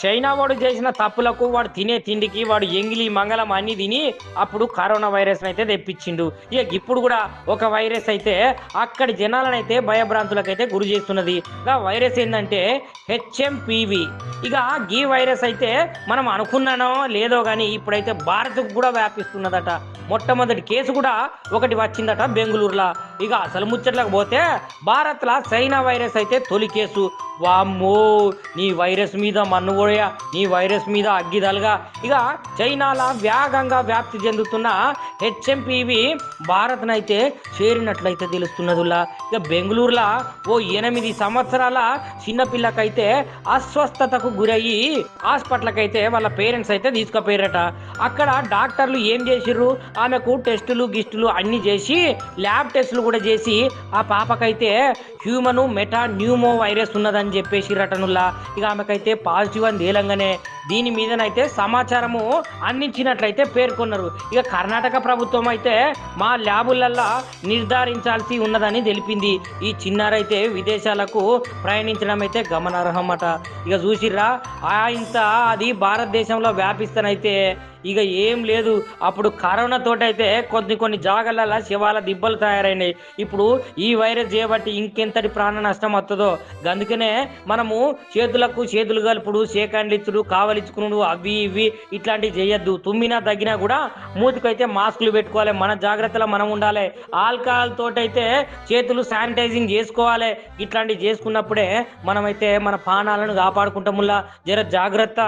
China వాడు చేసిన తప్పులకు వాడు తినే తిండికి వాడు ఎంగిలి మంగళం అన్ని తిని అప్పుడు కరోనా వైరస్ అయితే తెప్పించిండు. ఇక ఇప్పుడు కూడా ఒక వైరస్ అయితే అక్కడి జనాలనైతే భయభ్రాంతులకైతే గురి చేస్తున్నది. ఇక వైరస్ ఏంటంటే హెచ్ఎంపివి. ఇక ఈ వైరస్ అయితే మనం అనుకున్నానో లేదో కానీ ఇప్పుడైతే భారత్కు కూడా వ్యాపిస్తున్నదట. మొట్టమొదటి కేసు కూడా ఒకటి వచ్చిందట బెంగళూరులో. ఇక అసలు ముచ్చట్లకు పోతే భారత్లో చైనా వైరస్ అయితే తొలి కేసు. వామ్మో నీ వైరస్ మీద మన్నుగోయ నీ వైరస్ మీద అగ్గిదలుగా ఇక చైనాలో వేగంగా వ్యాప్తి చెందుతున్న హెచ్ఎంపివి భారత్నైతే చేరినట్లయితే తెలుస్తున్నదిలా. ఇక బెంగళూరులో ఓ ఎనిమిది సంవత్సరాల చిన్నపిల్లకైతే అస్వస్థతకు గురయ్యి హాస్పిటల్కైతే వాళ్ళ పేరెంట్స్ అయితే తీసుకుపోయారట. అక్కడ డాక్టర్లు ఏం చేసిర్రు? ఆమెకు టెస్టులు గిస్టులు అన్ని చేసి ల్యాబ్ టెస్టులు కూడా చేసి ఆ పాపకైతే హ్యూమన్ మెటా న్యూమో వైరస్ ఉన్నదని అని చెప్పేసి రటనుల్లా ఇక ఆమెకైతే పాజిటివ్ అని తేలంగానే దీని మీదనైతే సమాచారము అందించినట్లయితే పేర్కొన్నారు. ఇక కర్ణాటక ప్రభుత్వం అయితే మా ల్యాబులల్లా నిర్ధారించాల్సి ఉన్నదని తెలిపింది. ఈ చిన్నారైతే విదేశాలకు ప్రయాణించడం అయితే గమనార్హమట. ఇక చూసిర్రా ఆ ఇంత అది భారతదేశంలో వ్యాపిస్తనైతే ఇక ఏం లేదు. అప్పుడు కరోనా తోటైతే కొన్ని కొన్ని జాగాలలో శివాల దిబ్బలు తయారైనాయి. ఇప్పుడు ఈ వైరస్ చేయబట్టి ఇంకెంతటి ప్రాణ నష్టం వస్తుందో అందుకనే మనము చేతులకు చేతులు కలుపుడు సేకాండ్లిచ్చుడు కావలిచ్చుకునుడు అవి ఇవి ఇట్లాంటివి చేయొద్దు. తుమ్మినా తగ్గినా కూడా మూతికైతే మాస్కులు పెట్టుకోవాలి. మన జాగ్రత్తలో మనం ఉండాలి. ఆల్కహాల్ తోటైతే చేతులు శానిటైజింగ్ చేసుకోవాలి. ఇట్లాంటివి చేసుకున్నప్పుడే మనమైతే మన ప్రాణాలను కాపాడుకుంటాముల్లా జర జాగ్రత్త.